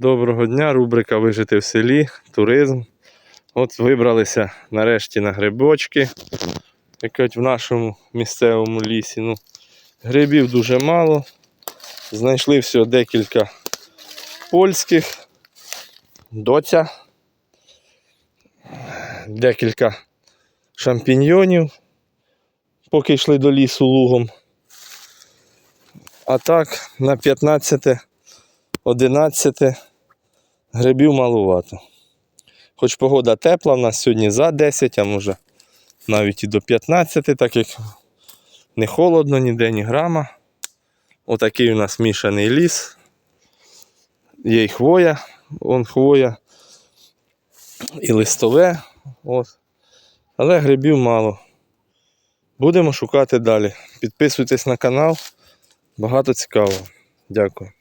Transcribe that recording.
Доброго дня, рубрика Вижити в селі, туризм. От вибралися нарешті на грибочки. Якось в нашому місцевому лісі. Ну, грибів дуже мало. Знайшли всього декілька польських, доця, декілька шампіньйонів, поки йшли до лісу лугом. А так, на 15 11 грибів малувато. Хоч погода тепла, в нас сьогодні за 10, а може навіть і до 15, так як не холодно ніде, ні грама. Отакий у нас мішаний ліс. Є і хвоя, вон хвоя, і листове. От. Але грибів мало. Будемо шукати далі. Підписуйтесь на канал. Багато цікавого. Дякую.